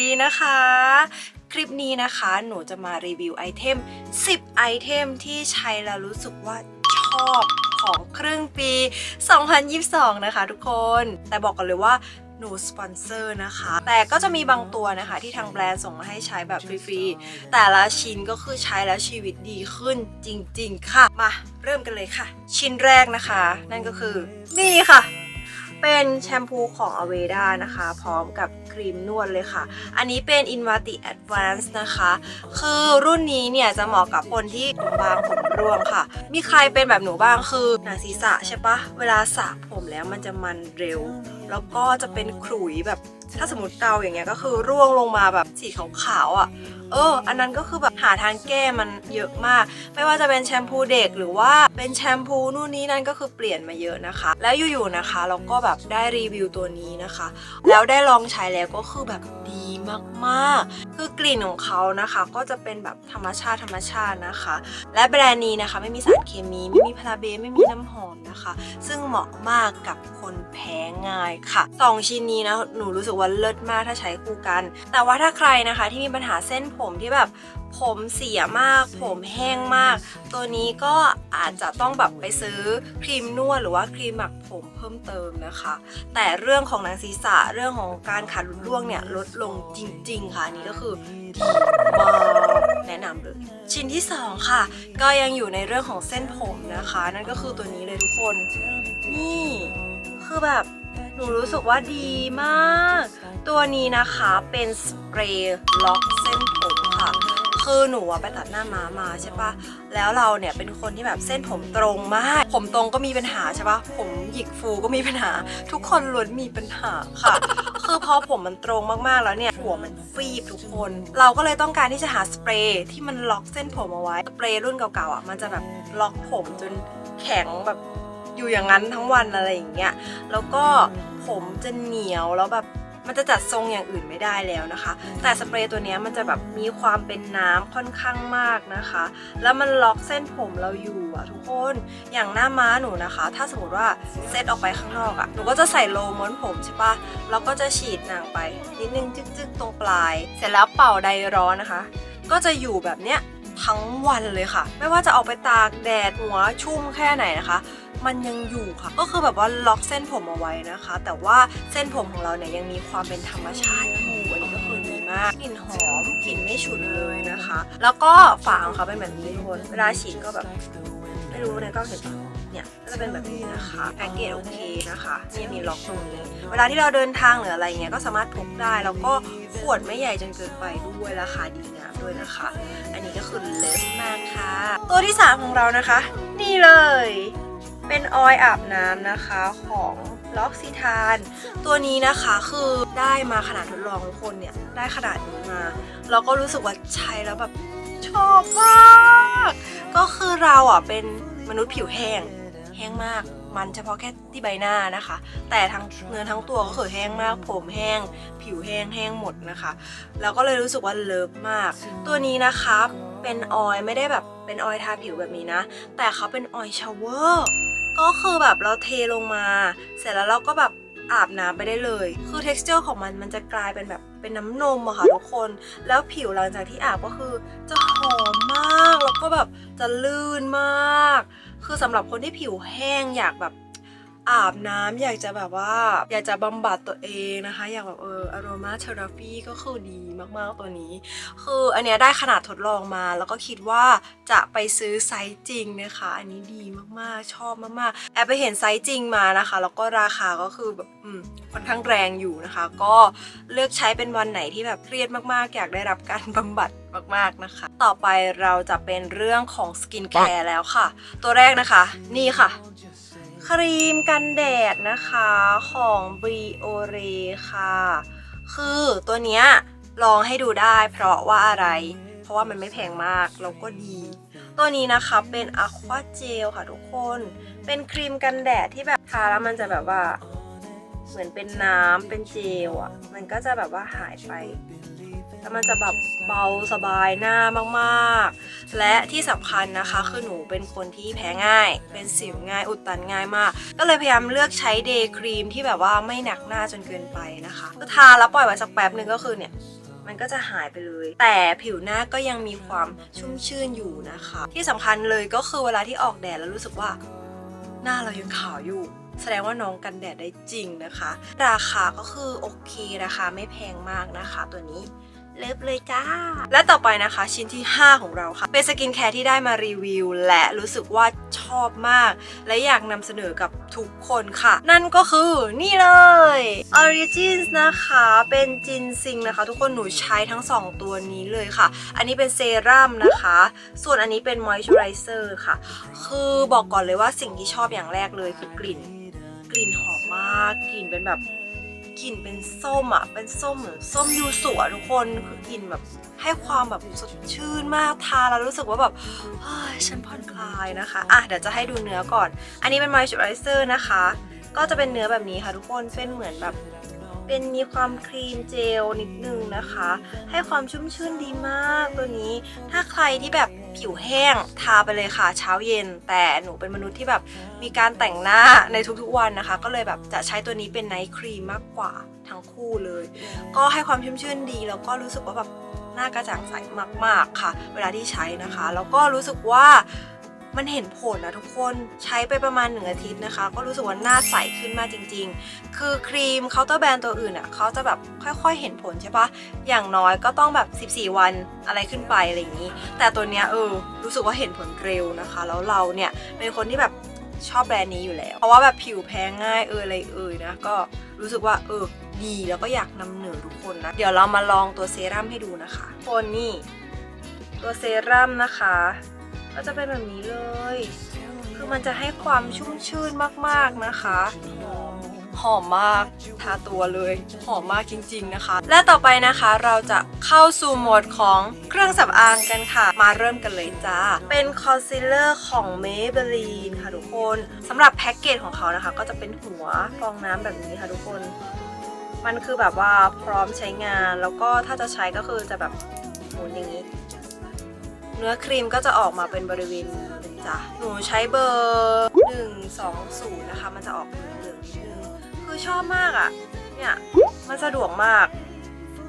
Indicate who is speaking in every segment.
Speaker 1: ดีนะคะ คลิปนี้นะคะหนูจะมารีวิวไอเทม 10 ไอเทมที่ใช้แล้วรู้สึกว่าชอบของครึ่งปี 2022 นะคะทุกคน แต่บอกกันเลยว่าหนูสปอนเซอร์นะคะ แต่ก็จะมีบางตัวนะคะที่ทางแบรนด์ส่งมาให้ใช้แบบฟรีๆ แต่ละชิ้นก็คือใช้แล้วชีวิตดีขึ้นจริงๆ ค่ะ มาเริ่มกันเลยค่ะ ชิ้นแรกนะคะ นั่นก็คือนี่ค่ะ เป็นแชมพูของ Aveda นะคะ พร้อมกับครีมนวดเลยค่ะ อันนี้เป็น Invati Advance นะคะ คือรุ่นนี้เนี่ยจะเหมาะกับคนที่ผมบางผมร่วงค่ะ มีใครเป็นแบบหนูบ้างคือหนังศีรษะใช่ปะเวลาสระผมแล้วมันจะมันเร็ว แล้วก็จะเป็นขลุยแบบถ้าสมมติเกาอย่างเงี้ยก็คือร่วงลงมาแบบสีขาวๆอะ เออ อันนั้นก็คือแบบหาทางแก้มันเยอะมาก ไม่ว่าจะเป็นแชมพูเด็กหรือว่าเป็นแชมพูนู่นนี่นั่นก็คือเปลี่ยนมาเยอะนะคะ แล้วอยู่ๆนะคะ เราก็แบบได้รีวิวตัวนี้นะคะ แล้วได้ลองใช้แล้วก็คือแบบดี มากๆ คือกลิ่นของเขานะคะ ก็จะเป็นแบบธรรมชาติธรรมชาตินะคะ และแบรนด์นี้นะคะ ไม่มีสารเคมี ไม่มีพาราเบนไม่มีน้ำหอมนะคะ ซึ่งเหมาะมากกับคนแพ้ง่ายค่ะสองชิ้นนี้นะหนูรู้สึกว่าเลิศมากถ้าใช้คู่กัน แต่ว่าถ้าใครนะคะที่มีปัญหาเส้นผมที่แบบ ผมเสียมาก ผมแห้งมาก ตัวนี้ก็อาจจะต้องแบบไปซื้อครีมนวดหรือว่าครีมหมักผมเพิ่มเติมนะคะ แต่เรื่องของหนังศีรษะเรื่องของการขาดหลุดร่วงเนี่ยลดลงจริง ๆ ค่ะอันนี้ก็คือดีมากแนะนำเลยชิ้นที่สองค่ะ ก็ยังอยู่ในเรื่องของเส้นผมนะคะ นั่นก็คือตัวนี้เลยทุกคน นี่คือแบบหนูรู้สึกว่าดีมาก ตัวนี้นะคะเป็นสเปรย์ล็อกเส้นผม คือหนูอะไปตัดหน้าม้ามาใช่ปะแล้วเราเนี่ยเป็นคนที่แบบเส้นผมตรงมาก ผมตรงก็มีปัญหาใช่ปะผมหยิกฟูก็มีปัญหา ทุกคนล้วนมีปัญหาค่ะ คือพอผมมันตรงมากๆแล้วเนี่ยหัวมันฟีบทุกคน เราก็เลยต้องการที่จะหาสเปรย์ที่มันล็อกเส้นผมเอาไว้ สเปรย์รุ่นเก่าๆอะมันจะแบบล็อกผมจนแข็งแบบอยู่อย่างนั้นทั้งวันอะไรอย่างเงี้ย แล้วก็ผมจะเหนียวแล้วแบบ มันจะจัดทรงอย่างอื่นไม่ได้แล้วนะคะ แต่สเปรย์ตัวเนี้ยมันจะแบบมีความเป็นน้ำค่อนข้างมากนะคะ แล้วมันล็อกเส้นผมเราอยู่อะทุกคนอย่างหน้าม้าหนูนะคะ ถ้าสมมติว่าเซตออกไปข้างนอกอะหนูก็จะใส่โลม้วนผมใช่ปะแล้วก็จะฉีดหนังไป นิดนึงจึ๊กๆตรงปลาย เสร็จแล้วเป่าไดร้อนนะคะ ก็จะอยู่แบบเนี้ยทั้งวันเลยค่ะ ไม่ว่าจะออกไปตากแดดหัวชุ่มแค่ไหนนะคะ มันยังอยู่ค่ะ ก็คือแบบว่าล็อกเส้นผมเอาไว้นะคะ แต่ว่าเส้นผมของเราเนี่ยยังมีความเป็นธรรมชาติอยู่อันนี้ก็คือดีมากกลิ่นหอมกลิ่นไม่ฉุนเลยนะคะ แล้วก็ฝาของเขาเป็นแบบนี้ทุกคนเวลาฉีดก็แบบไม่รู้ในกล้องเห็นปะเนี่ยก็จะเป็นแบบนี้นะคะแพ็กเกจโอเคนะคะเนี่ยมีล็อกตรงนี้ เวลาที่เราเดินทางหรืออะไรเงี้ยก็สามารถพกได้ แล้วก็ขวดไม่ใหญ่จนเกินไปด้วยราคาดีงามด้วยนะคะ อันนี้ก็คือเลิศมากค่ะ ตัวที่ 3 ของเรานะคะ นี่เลย เป็นออยอาบน้ำนะคะของล็อกซิทาน ตัวนี้นะคะคือได้มาขนาดทดลองทุกคนเนี่ย ได้ขนาดนี้มา เราก็รู้สึกว่าใช้แล้วแบบชอบมาก ก็คือเราอะเป็นมนุษย์ผิวแห้ง แห้งมาก มันเฉพาะแค่ที่ใบหน้านะคะ แต่ทั้งเนื้อทั้งตัวก็คือแห้งมาก ผมแห้ง ผิวแห้งแห้งหมดนะคะแล้วก็เลยรู้สึกว่าเลิฟมาก ตัวนี้นะคะเป็นออยไม่ได้แบบเป็นออยทาผิวแบบนี้นะ แต่เขาเป็นออยชาวเวอร์ ก็คือแบบเราเทลงมา เสร็จแล้วเราก็แบบอาบน้ำไปได้เลย คือ texture ของมันมันจะกลายเป็นแบบเป็นน้ำนมอะค่ะทุกคน แล้วผิวหลังจากที่อาบก็คือจะหอมมาก แล้วก็แบบจะลื่นมาก คือสำหรับคนที่ผิวแห้งอยากแบบ อาบน้ำอยากจะแบบว่า อยากจะบำบัดตัวเองนะคะ อยากแบบเออ aroma therapy ก็คือดีมากๆตัวนี้ คืออันเนี้ยได้ขนาดทดลองมา แล้วก็คิดว่าจะไปซื้อไซส์จริงนะคะ อันนี้ดีมากๆชอบมากๆแอบไปเห็นไซส์จริงมานะคะ แล้วก็ราคาก็คือแบบค่อนข้างแรงอยู่นะคะ ก็เลือกใช้เป็นวันไหนที่แบบเครียดมากๆ อยากได้รับการบำบัดมากๆนะคะ ต่อไปเราจะเป็นเรื่องของสกินแคร์แล้วค่ะ ตัวแรกนะคะ นี่ค่ะ ครีมกันแดดนะคะของ b r i o r e ค่ะ คือตัวเนี้ยลองให้ดูได้เพราะว่าอะไร เพราะว่ามันไม่แพงมากแล้วก็ดี ตัวนี้นะคะเป็น Aqua Gel ค่ะทุกคน เป็นครีมกันแดดที่แบบทาแล้วมันจะแบบว่า เหมือนเป็นน้ำเป็นเจลอะมันก็จะแบบว่าหายไป แล้วมันจะแบบเบาสบายหน้ามากๆ และที่สำคัญนะคะคือหนูเป็นคนที่แพ้ง่าย เป็นสิวง่ายอุดตันง่ายมาก ก็เลยพยายามเลือกใช้เดย์ครีมที่แบบว่าไม่หนักหน้าจนเกินไปนะคะคือทาแล้วปล่อยไว้สักแป๊บหนึ่งก็คือเนี่ยมันก็จะหายไปเลย แต่ผิวหน้าก็ยังมีความชุ่มชื่นอยู่นะคะ ที่สำคัญเลยก็คือเวลาที่ออกแดดแล้วรู้สึกว่า หน้าเรายังขาวอยู่แสดงว่าน้องกันแดดได้จริงนะคะ ราคาก็คือโอเคราคาไม่แพงมากนะคะ ตัวนี้ เลิฟเลยจ้า และต่อไปนะคะชิ้นที่ 5 ของเราค่ะ เป็นสกินแคร์ที่ได้มารีวิว และรู้สึกว่าชอบมาก และอยากนำเสนอกับทุกคนค่ะ นั่นก็คือนี่เลย Origins นะคะเป็นจินซิงนะคะ ทุกคนหนูใช้ทั้ง 2 ตัวนี้เลยค่ะ อันนี้เป็นเซรั่มนะคะ ส่วนอันนี้เป็นมอยส์เจอไรเซอร์ค่ะ คือบอกก่อนเลยว่าสิ่งที่ชอบอย่างแรกเลยคือกลิ่น กลิ่นหอมมากกลิ่นเป็นแบบ กลิ่นเป็นส้มอะ เป็นส้มหมือส้มยูสุอะทุกคนคือกลิ่นแบบให้ความแบบสดชื่นมากทาแล้วรู้สึกว่าแบบเฮ้ยฉันผ่อนคลายนะคะ อะเดี๋ยวจะให้ดูเนื้อก่อน อันนี้เป็นมอยส์เจอไรเซอร์นะคะ ก็จะเป็นเนื้อแบบนี้ค่ะทุกคนเป็นเหมือนแบบเป็นมีความครีมเจลนิดนึงนะคะ ให้ความชุ่มชื่นดีมากตัวนี้ ถ้าใครที่แบบ ผิวแห้งทาไปเลยค่ะเช้าเย็น แต่หนูเป็นมนุษย์ที่แบบมีการแต่งหน้าในทุกๆวันนะคะ ก็เลยแบบจะใช้ตัวนี้เป็นไนท์ครีมมากกว่าทั้งคู่เลย ก็ให้ความชุ่มชื่นดี แล้วก็รู้สึกว่าแบบหน้ากระจ่างใสมากๆค่ะ เวลาที่ใช้นะคะ แล้วก็รู้สึกว่า มันเห็นผลนะทุกคนใช้ไปประมาณหนึ่งอาทิตย์นะคะ ก็รู้สึกว่าหน้าใสขึ้นมากจริง ๆ คือครีมเคาน์เตอร์แบรนด์ตัวอื่นอะเขาจะแบบค่อยๆเห็นผลใช่ปะอย่างน้อยก็ต้องแบบ 14 วันอะไรขึ้นไปอะไรอย่างนี้ แต่ตัวเนี้ยเออรู้สึกว่าเห็นผลเร็วนะคะ แล้วเราเนี่ยเป็นคนที่แบบชอบแบรนด์นี้อยู่แล้ว เพราะว่าแบบผิวแพ้ง่ายเอออะไรเอยนะ ก็รู้สึกว่าเออดีแล้วก็อยากนำเหนือทุกคนนะ เดี๋ยวเรามาลองตัวเซรั่มให้ดูนะคะคนนี่ตัวเซรั่มนะคะ ก็จะเป็นแบบนี้เลย คือมันจะให้ความชุ่มชื่นมากๆนะคะ หอมมาก ทาตัวเลย หอมมากจริงๆนะคะ และต่อไปนะคะเราจะเข้าสู่โหมดของเครื่องสำอางกันค่ะ มาเริ่มกันเลยจ้า เป็นคอนซีลเลอร์ของ Maybelline ค่ะทุกคนสำหรับแพ็กเกจของเขานะคะ ก็จะเป็นหัวฟองน้ำแบบนี้ค่ะทุกคนมันคือแบบว่าพร้อมใช้งานแล้วก็ถ้าจะใช้ก็คือจะแบบหมุนอย่างนี้ เนื้อครีมก็จะออกมาเป็นบริเวณนี้ะจ๊ะหนูใช้เบอร์ 120 นะคะ มันจะออกเหลืองๆนิดนึง คือชอบมากอะ่ะ เนี่ย มันสะดวกมาก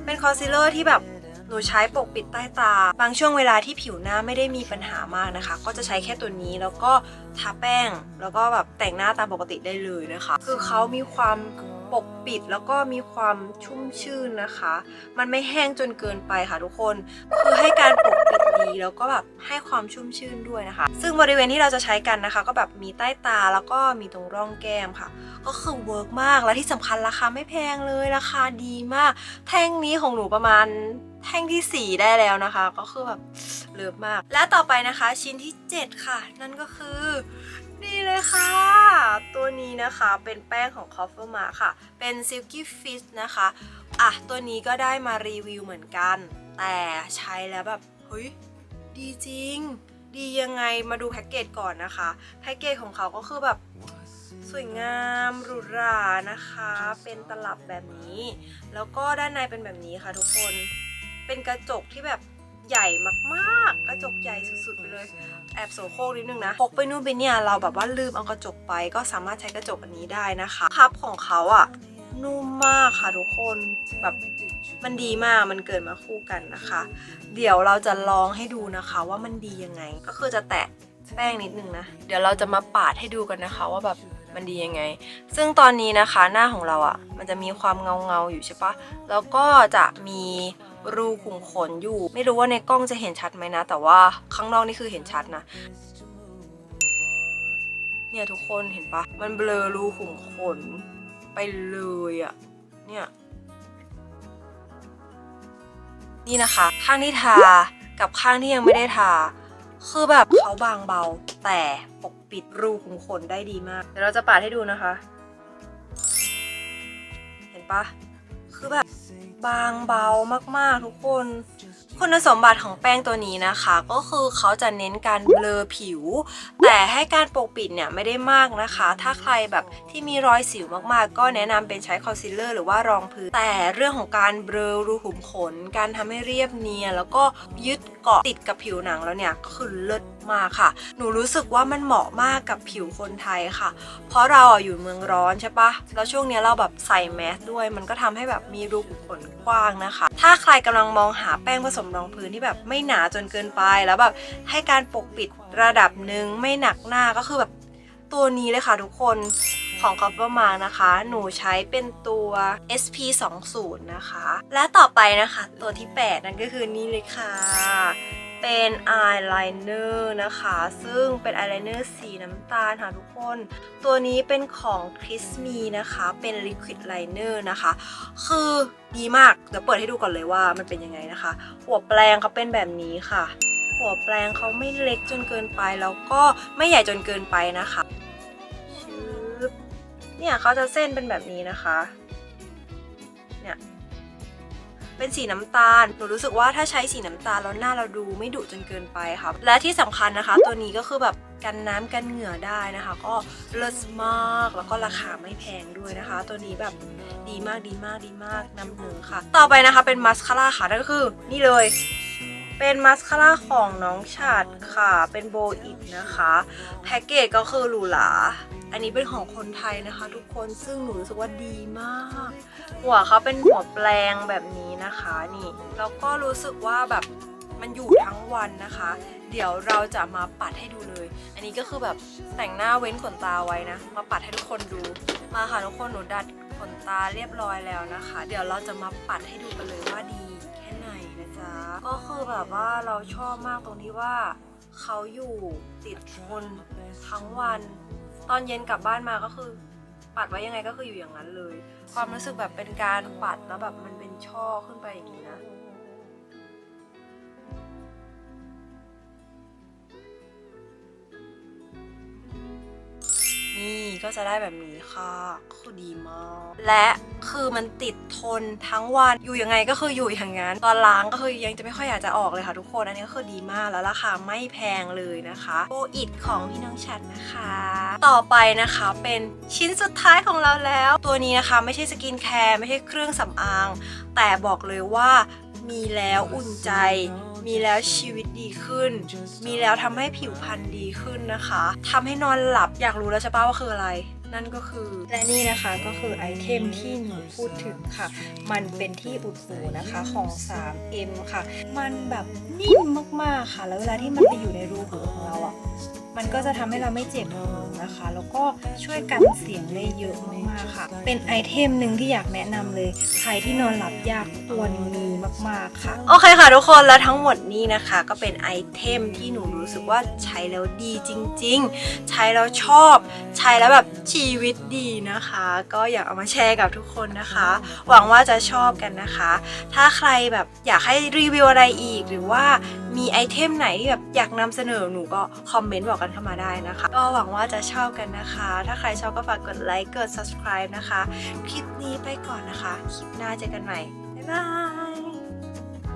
Speaker 1: เป็นคอนซีลเลอร์ที่แบบหนูใช้ปกปิดใต้ตา บางช่วงเวลาที่ผิวหน้าไม่ได้มีปัญหามากนะคะ ก็จะใช้แค่ตัวนี้แล้วก็ทาแป้ง แล้วก็แบบแต่งหน้าตามปกติได้เลยนะคะ คือเขามีความปกปิดแล้วก็มีความชุ่มชื่นนะคะ มันไม่แห้งจนเกินไปค่ะทุกคน คือให้การปกปิด ดีแล้วก็แบบให้ความชุ่มชื่นด้วยนะคะ ซึ่งบริเวณที่เราจะใช้กันนะคะ ก็แบบมีใต้ตาแล้วก็มีตรงร่องแก้มค่ะ ก็คือเวิร์กมากและที่สำคัญราคาไม่แพงเลยราคาดีมาก แท่งนี้ของหนูประมาณแท่งที่ 4 ได้แล้วนะคะ ก็คือแบบเลิฟมาก และต่อไปนะคะชิ้นที่ 7 ค่ะ นั่นก็คือ นี่เลยค่ะ ตัวนี้นะคะเป็นแป้งของ c o f f e r m a ค่ะ เป็น Silky Fish นะคะ อะ ตัวนี้ก็ได้มารีวิวเหมือนกัน แต่ใช้แล้วแบบ เฮ้ย ดีจริง ดียังไงมาดูแพ็กเกจก่อนนะคะ แพ็กเกจของเขาก็คือแบบสวยงามหรูหรานะคะ เป็นตลับแบบนี้ แล้วก็ด้านในเป็นแบบนี้ค่ะทุกคน เป็นกระจกที่แบบใหญ่มากๆ กระจกใหญ่สุดๆไปเลย แอบโสโครกนิดนึงนะพกไปนู่นไปเนี่ยเราแบบว่าลืมเอากระจกไป ก็สามารถใช้กระจกอันนี้ได้นะคะพับของเขาอะ นุ่มมากค่ะทุกคนแบบมันดีมากมันเกิดมาคู่กันนะคะ เดี๋ยวเราจะลองให้ดูนะคะว่ามันดียังไง ก็คือจะแตะแป้งนิดนึงนะ เดี๋ยวเราจะมาปาดให้ดูกันนะคะว่าแบบมันดียังไง ซึ่งตอนนี้นะคะหน้าของเราอะ่ะ มันจะมีความเงาเงาๆอยู่ใช่ปะแล้วก็จะมีรูขุมขนอยู่ ไม่รู้ว่าในกล้องจะเห็นชัดไหมนะ แต่ว่าข้างนอกนี่คือเห็นชัดนะ เนี่ยทุกคนเห็นปะมันเบลอรูขุมขน ไปเลยอะเนี่ยนี่นะคะ ข้างที่ทากับข้างที่ยังไม่ได้ทา คือแบบเขาบางเบา แต่ปกปิดรูขุมขนได้ดีมาก เดี๋ยวเราจะปาดให้ดูนะคะ เห็นปะคือแบบบางเบามากๆทุกคน คุณสมบัติของแป้งตัวนี้นะคะ ก็คือเขาจะเน้นการเบลอผิว แต่ให้การปกปิดเนี่ยไม่ได้มากนะคะ ถ้าใครแบบที่มีรอยสิวมากๆ ก็แนะนำเป็นใช้คอนซีลเลอร์หรือว่ารองพื้นแต่เรื่องของการเบลอรูขุมขน การทำให้เรียบเนียนแล้วก็ยึดเกาะติดกับผิวหนังแล้วเนี่ยก็คือเลิศมากค่ะ หนูรู้สึกว่ามันเหมาะมากกับผิวคนไทยค่ะ เพราะเราอยู่เมืองร้อนใช่ปะแล้วช่วงนี้เราแบบใส่แมสด้วย มันก็ทำให้แบบมีรูขุมขนกว้างนะคะ ถ้าใครกำลังมองหาแป้งผสมรองพื้นที่แบบไม่หนาจนเกินไปแล้วแบบให้การปกปิดระดับหนึ่งไม่หนักหน้าก็คือแบบตัวนี้เลยค่ะทุกคน ของ c o v e r m a r k นะคะ หนูใช้เป็นตัว SP 2 0นะคะ และต่อไปนะคะตัวที่ 8 นั่นก็คือนี่เลยค่ะเป็นอายไลเนอร์นะคะ ซึ่งเป็นอายไลเนอร์สีน้ำตาลค่ะทุกคน ตัวนี้เป็นของ c h r i s m e นะคะ เป็น Liquid Liner นะคะ คือดีมาก เดี๋ยวเปิดให้ดูก่อนเลยว่ามันเป็นยังไงนะคะ หัวแปลงเขาเป็นแบบนี้ค่ะ หัวแปลงเขาไม่เล็กจนเกินไป แล้วก็ไม่ใหญ่จนเกินไปนะคะ เนี่ยเขาจะเส้นเป็นแบบนี้นะคะ เนี่ย เป็นสีน้ำตาล หนูรู้สึกว่าถ้าใช้สีน้ำตาลแล้วหน้าเราดูไม่ดุจนเกินไปค่ะ และที่สำคัญนะคะ ตัวนี้ก็คือแบบกันน้ำกันเหงื่อได้นะคะ ก็เลิศมาก แล้วก็ราคาไม่แพงด้วยนะคะ ตัวนี้แบบดีมากดีมากดีมากน้ำเหนือค่ะ ต่อไปนะคะเป็นมาสคาร่าค่ะนั่นก็คือ นี่เลยเป็นมาสคาร่าของน้องชาดค่ะ เป็นโบอิดนะคะ แพ็กเกจก็คือหรูหรา อันนี้เป็นของคนไทยนะคะ ทุกคนซึ่งหนูรู้สึกว่าดีมาก หัวเขาเป็นหัวแปลงแบบนี้นะคะนี่แล้วก็รู้สึกว่าแบบมันอยู่ทั้งวันนะคะ เดี๋ยวเราจะมาปัดให้ดูเลย อันนี้ก็คือแบบแต่งหน้าเว้นขนตาไว้นะ มาปัดให้ทุกคนดู มาค่ะทุกคนหนูดัดขนตาเรียบร้อยแล้วนะคะ เดี๋ยวเราจะมาปัดให้ดูกันเลยว่าดีแค่ไหนนะจ๊ะ ก็คือแบบว่าเราชอบมากตรงที่ว่าเขาอยู่ติดทนทั้งวัน ตอนเย็นกลับบ้านมาก็คือ ปัดไว้ยังไงก็คืออยู่อย่างนั้นเลย ความรู้สึกแบบเป็นการปัดแล้วแบบมันเป็นช่อขึ้นไปอย่างนี้นะนี่ก็จะได้แบบนี้ค่ะคือดีมาก และ คือมันติดทนทั้งวันอยู่ยังไงก็คืออยู่อย่างนั้นตอนล้างก็คือยังจะไม่ค่อยอยากจะออกเลยค่ะทุกคนอันนี้ก็คือดีมากแล้วราคาไม่แพงเลยนะคะโบอิดของพี่น้องชัดนะคะ ต่อไปนะคะเป็นชิ้นสุดท้ายของเราแล้ว ตัวนี้นะคะไม่ใช่สกินแคร์ไม่ใช่เครื่องสำอาง แต่บอกเลยว่ามีแล้วอุ่นใจมีแล้วชีวิตดีขึ้น มีแล้วทำให้ผิวพรรณดีขึ้นนะคะทำให้นอนหลับอยากรู้แล้วใช่ปะว่าคืออะไร นั่นก็คือ และนี่นะคะก็คือไอเทมที่หนูพูดถึงค่ะ มันเป็นที่อุดหูนะคะของ 3M ค่ะ มันแบบนิ่มมากๆค่ะ แล้วเวลาที่มันไปอยู่ในรูหูของเราอะมันก็จะทำให้เราไม่เจ็บหูนะคะ แล้วก็ช่วยกันเสียงได้เยอะมากๆค่ะ เป็นไอเทมหนึ่งที่อยากแนะนำเลย ใครที่นอนหลับยากควรมี มากๆค่ะ โอเคค่ะทุกคนแล้วทั้งหมดนี้นะคะ ก็เป็นไอเทมที่หนูรู้สึกว่าใช้แล้วดีจริง ๆ ใช้แล้วชอบ ใช้แล้วแบบชีวิตดีนะคะ ก็อยากเอามาแชร์กับทุกคนนะคะ หวังว่าจะชอบกันนะคะ ถ้าใครแบบอยากให้รีวิวอะไรอีก หรือว่ามีไอเทมไหนที่แบบอยากนำเสนอหนูก็คอมเมนต์บอกกันเข้ามาได้นะคะ ก็หวังว่าจะชอบกันนะคะ ถ้าใครชอบก็ฝากกดไลค์กด subscribe นะคะ คลิปนี้ไปก่อนนะคะ คลิปหน้าเจอกันใหม่ บ๊ายบาย